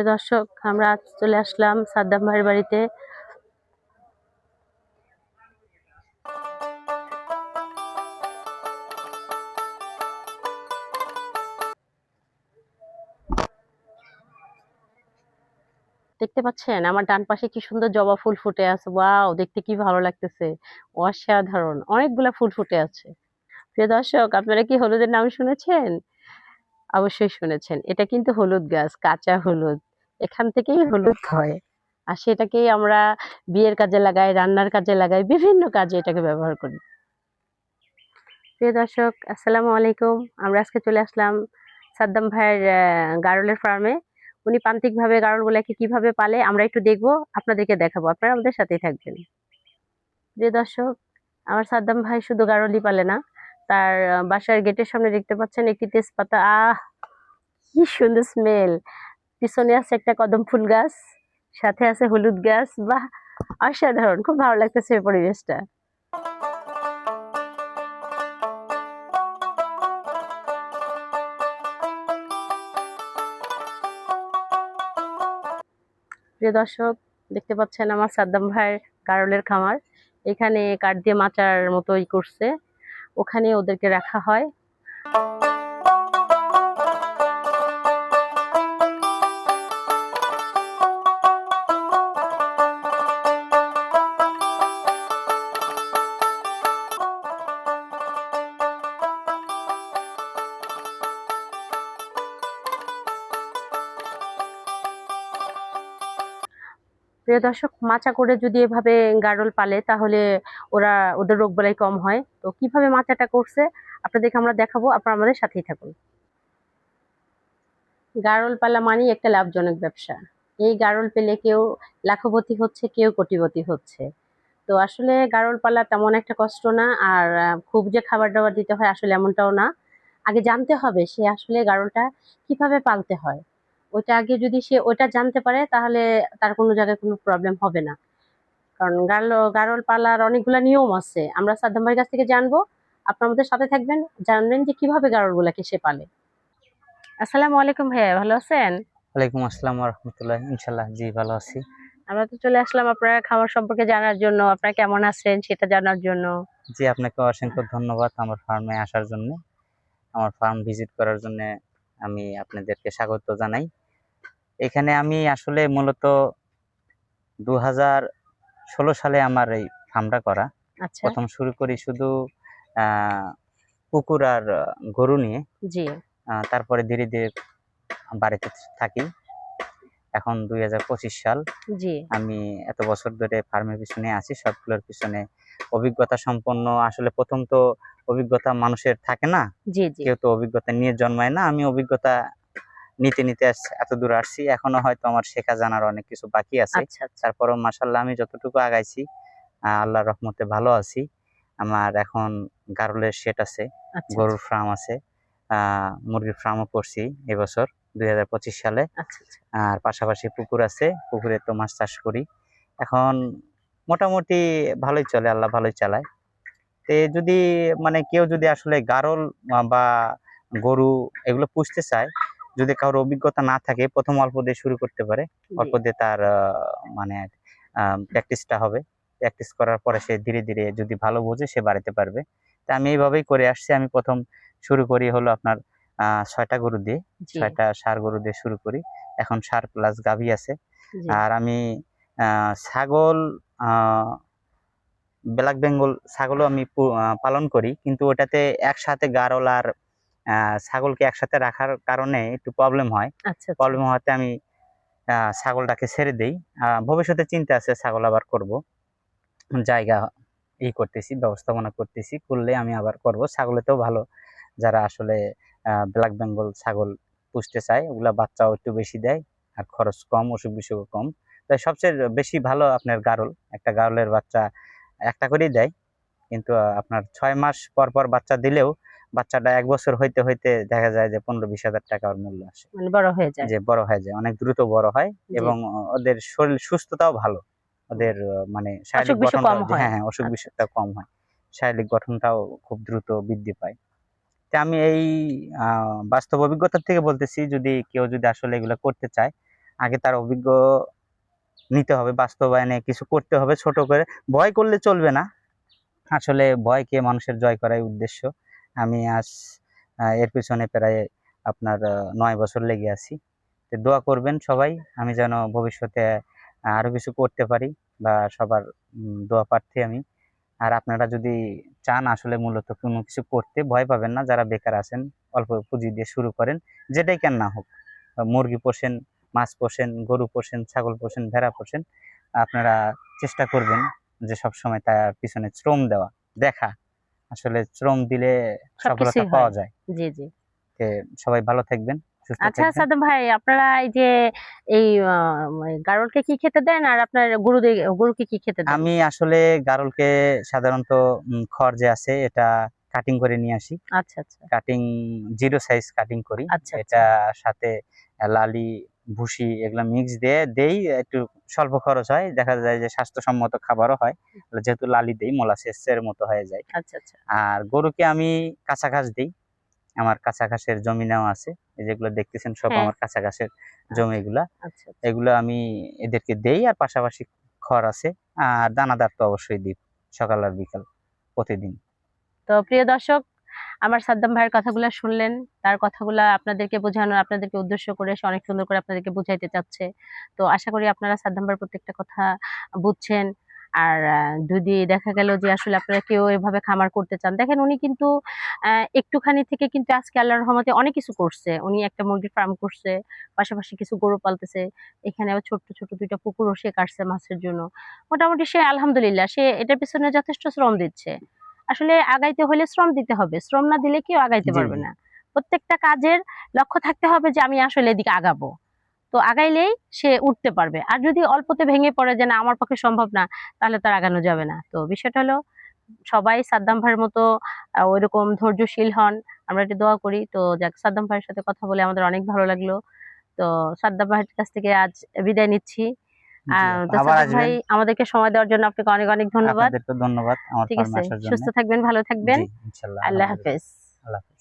প্রিয় দর্শক, আমরা আজ চলে আসলাম সাদ্দাম ভাইয়ের বাড়িতে। দেখতে পাচ্ছেন আমার ডান পাশে কি সুন্দর জবা ফুল ফুটে আছে। ওয়াও, দেখতে কি ভালো লাগতেছে। অসাধারণ, অনেকগুলা ফুল ফুটে আছে। প্রিয় দর্শক, আপনারা কি হলুদের নাম শুনেছেন? অবশ্যই শুনেছেন। এটা কিন্তু হলুদ গাছ, কাঁচা হলুদ। এখান থেকেই হলুদ হয়। আর সেটাকেই আমরা বিয়ের কাজে লাগাই, রান্নার কাজে লাগাই, বিভিন্ন কাজে এটাকে ব্যবহার করি। প্রিয় দর্শক, আসসালামু আলাইকুম। আমরা আজকে চলে আসলাম সাদ্দাম ভাইয়ের গারলের ফার্মে উনি প্রান্তিকভাবে গারলগুলাকে কীভাবে পালে আমরা একটু দেখব, আপনাদেরকে দেখাবো। আপনারা আমাদের সাথেই থাকবেন। প্রিয় দর্শক, আমার সাদ্দাম ভাই শুধু গারলই পালে না, তার বাসার গেটের সামনে দেখতে পাচ্ছেন একটি তেজপাতা। আহ, কি সুন্দর স্মেল পিছনে আছে একটা কদম ফুল গাছ, সাথে আছে হলুদ গাছ। বাহ, অসাধারণ, খুব ভালো লাগতেছে এই পরিবেশটা। প্রিয় দর্শক, দেখতে পাচ্ছেন আমার সাদ্দাম ভাইয়ের গারলের খামার। এখানে কাঠ দিয়ে মাচার মতোই করছে। ওখানে ওদেরকে রাখা হয়। প্রিয় দর্শক, মাচা করে যদি এভাবে গারল পালে, তাহলে ওরা, ওদের রোগ বালাই কম হয়। তো কীভাবে মাচাটা করছে, আপনাদেরকে আমরা দেখাবো। আপনারা আমাদের সাথেই থাকুন। গারল পালা মানেই একটা লাভজনক ব্যবসা। এই গারল পেলে কেউ লাখপতি হচ্ছে, কেউ কোটিপতি হচ্ছে। তো আসলে গারল পালা তেমন একটা কষ্ট না, আর খুব যে খাবার দাবার দিতে হয় আসলে এমনটাও না। আগে জানতে হবে সে আসলে গারলটা কীভাবে পালতে হয়। ওইটা আগে যদি সে ওটা জানতে পারে তাহলে তার কোনো জায়গায় কোনো প্রবলেম হবে না। কারণ গারল গারল পালার অনেকগুলা নিয়ম আছে। আমরা সাদ্দাম ভাইয়ের কাছ থেকে জানব আপনার আমাদের সাথে থাকবেন জানবেন যে কীভাবে গারলগুলাকে সে পালে। আসসালামু আলাইকুম ভাইয়া ভালো আছেন? ওয়ালাইকুম আসসালাম রহমতুল্লাহ ইনশাল্লাহ জি ভালো আছি। আমরা তো চলে আসলাম আপনার খাবার সম্পর্কে জানার জন্য। আপনারা কেমন আছেন সেটা জানার জন্য? জি আপনাকে অসংখ্য ধন্যবাদ আমার ফার্মে আসার জন্য। আমার ফার্ম ভিজিট করার জন্য আমি আপনাদেরকে স্বাগত জানাই। এখানে আমি আসলে মূলত দু হাজার ষোলো সালে আমার এই ফার্মটা করা। আচ্ছা। প্রথম শুরু করি শুধু কুকুর আর গরু নিয়ে। তারপরে ধীরে ধীরে বাড়িতে থাকি। এখন দুই হাজার পঁচিশ সাল। জি। আমি এত বছর ধরে ফার্মের পিছনে আছি সবগুলোর পিছনে অভিজ্ঞতা সম্পন্ন। আসলে প্রথম তো অভিজ্ঞতা মানুষের থাকে না। কেউ তো অভিজ্ঞতা নিয়ে জন্মায় না। আমি অভিজ্ঞতা নিতে নিতে এত দূর আসছি। এখনও হয়তো আমার শেখা জানার অনেক কিছু বাকি আছে। আচ্ছা আচ্ছা। তারপরও মাসাল্লাহ আমি যতটুকু আগাইছি আহ, আল্লাহর রহমতে ভালো আছি। আমার এখন গারলের শেট আছে আচ্ছা গরুর ফার্ম আছে। মুরগির ফার্মও করছি এবছর দুই হাজার পঁচিশ সালে। আর পাশাপাশি পুকুর আছে পুকুরে তো মাছ চাষ করি। এখন মোটামুটি ভালোই চলে আল্লাহ ভালোই চালায়। তে যদি মানে কেউ যদি আসলে গারল বা গরু এগুলো পুষতে চায় যদি কারোর অভিজ্ঞতা না থাকে প্রথম অল্প দিয়ে শুরু করতে পারে। অল্প দিয়ে তার মানে প্র্যাকটিসটা হবে। প্র্যাকটিস করার পরে সে ধীরে ধীরে যদি ভালো বোঝে সে বাড়িতে পারবে। তা আমি এইভাবেই করে আসছি। আমি প্রথম শুরু করি হলো আপনার ছয়টা গরু দিয়ে। ছয়টা সার গরু দিয়ে শুরু করি। এখন সার প্লাস গাভী আছে। আর আমি আহ, ছাগল ব্ল্যাক বেঙ্গল ছাগলও আমি পালন করি। কিন্তু ওটাতে একসাথে গারল আর ছাগলকে একসাথে রাখার কারণে একটু প্রবলেম হয়। আচ্ছা আচ্ছা। প্রবলেম হওয়াতে আমি ছাগলটাকে ছেড়ে দেই। ভবিষ্যতে চিন্তা আছে ছাগল আবার করব। জায়গা ই করতেছি ব্যবস্থাপনা করতেছি করলে আমি আবার করব। ছাগলেতেও ভালো। যারা আসলে ব্ল্যাক বেঙ্গল ছাগল পুষতে চায় ওগুলা বাচ্চাও একটু বেশি দেয় আর খরচ কম অসুখ বিসুখও কম। তাই সবচেয়ে বেশি ভালো আপনার গারল। একটা গারলের বাচ্চা একটা করেই দেয়। কিন্তু আপনার ছয় মাস পর পর বাচ্চা দিলেও বাচ্চাটা এক বছর হইতে হইতে দেখা যায় যে পনেরো বিশ হাজার টাকার মূল্য আসে। মানে বড় হয়ে যায়। যে বড় হয়ে যায় অনেক দ্রুত বড় হয় এবং ওদের শরীর সুস্থতাও ভালো। ওদের মানে শারীরিক যে- হয়। হ্যাঁ অসুখ বিসুখটা কম হয়। শারীরিক গঠনটাও খুব দ্রুত বৃদ্ধি পায়। তা আমি এই বাস্তব অভিজ্ঞতা থেকে বলতেছি যদি কেউ যদি আসলে এগুলো করতে চায় আগে তার অভিজ্ঞ নিতে হবে বাস্তবায়নে কিছু করতে হবে ছোট করে। ভয় করলে চলবে না। আসলে ভয়কে মানুষের জয় করাই উদ্দেশ্য। আমি আজ এর পিছনে প্রায়, আপনার নয় বছর লেগে আছি। তো দোয়া করবেন সবাই, আমি যেন ভবিষ্যতে আরও কিছু করতে পারি বা সবার দোয়া প্রার্থী আমি। আর আপনারা যদি চান আসলে মূলত কোনো কিছু করতে, ভয় পাবেন না, যারা বেকার আছেন, অল্প পুঁজি দিয়ে শুরু করেন, যেটাই কেন না হোক। মুরগি পোষেন, মাছ পোষেন, গরু পোষেন, ছাগল পোষেন, ভেড়া পোষেন, আপনারা চেষ্টা করবেন যে সব সময় তার পিছনে শ্রম দেওয়া, দেখা। আসলে শ্রম দিলে সফলতা পাওয়া যায়। জি জি। সবাই ভালো থাকবেন আচ্ছা সাদ্দাম ভাই আপনারা এই যে এই গারলকে কি খেতে দেন আর আপনার গরুদের গরুকে কি খেতে দেন? আমি আসলে গারলকে সাধারণত খড় যে আছে এটা কাটিং করে নিয়ে আসি। আচ্ছা আচ্ছা। কাটিং জিরো সাইজ কাটিং করি। আচ্ছা, এটা সাথে লালি ভুসি এগুলো মিক্স দিয়ে দেই একটু স্বল্প খরচ হয়। দেখা যায় যে স্বাস্থ্যসম্মত খাবারও হয়। যেহেতু লালি দেই মোলাসেসের মতো হয়ে যায়। আচ্ছা আচ্ছা। আর গরুকে আমি কাঁচা ঘাস দিই। আমার কাঁচা ঘাসের জমি নেওয়া আছে যেগুলো দেখতেছেন সব হ্যাঁ। আমার কাঁচা ঘাসের জমি এগুলা আচ্ছা আচ্ছা। এগুলো আমি এদেরকে দেই আর পাশাপাশি খড় আছে। আর দানাদার তো অবশ্যই দিই সকাল আর বিকাল প্রতিদিন। তো প্রিয় দর্শক আমার সাদ্দাম ভাইয়ের কথাগুলো শুনলেন, তার কথাগুলো আপনাদেরকে বোঝানো আপনাদেরকে উদ্দেশ্য করে সে অনেক সুন্দর করে আপনাদেরকে বুঝাইতে চাচ্ছে। তো আশা করি আপনারা সাদ্দাম ভাইয়ের প্রত্যেকটা কথা বুঝছেন। আর যদি দেখা গেল যে আসলে আপনারা কেউ এভাবে খামার করতে চান, দেখেন উনি কিন্তু একটুখানি থেকে কিন্তু আজকে আল্লাহর রহমতে অনেক কিছু করছে। উনি একটা মুরগির ফার্ম করছে, পাশাপাশি কিছু গরু পালতেছে, এখানে আবার ছোট্ট ছোট দুইটা পুকুরও সে কাটছে মাছের জন্য। মোটামুটি সে আলহামদুলিল্লাহ, সে এটার পিছনে যথেষ্ট শ্রম দিচ্ছে। আসলে আগাইতে হলে শ্রম দিতে হবে। শ্রম না দিলে কেউ আগাইতে পারবে না। প্রত্যেকটা কাজের লক্ষ্য থাকতে হবে যে আমি আসলে এদিকে আগাবো। তো আগাইলেই সে উঠতে পারবে। আর যদি অল্পতে ভেঙে পড়ে যে না আমার পক্ষে সম্ভব না তাহলে তার আগানো যাবে না। তো বিষয়টা হলো সবাই সাদ্দাম ভাইয়ের মতো ওইরকম ধৈর্যশীল হন। আমরা একটু দোয়া করি। তো যাক সাদ্দাম ভাইয়ের সাথে কথা বলে আমাদের অনেক ভালো লাগল। তো সাদ্দাম ভাইয়ের কাছ থেকে আজ বিদায় নিচ্ছি। ভাই আমাদেরকে সময় দেওয়ার জন্য আপনাকে অনেক অনেক ধন্যবাদ। ধন্যবাদ ঠিক আছে সুস্থ থাকবেন ভালো থাকবেন। আল্লাহ হাফেজ। আল্লাহ হাফেজ।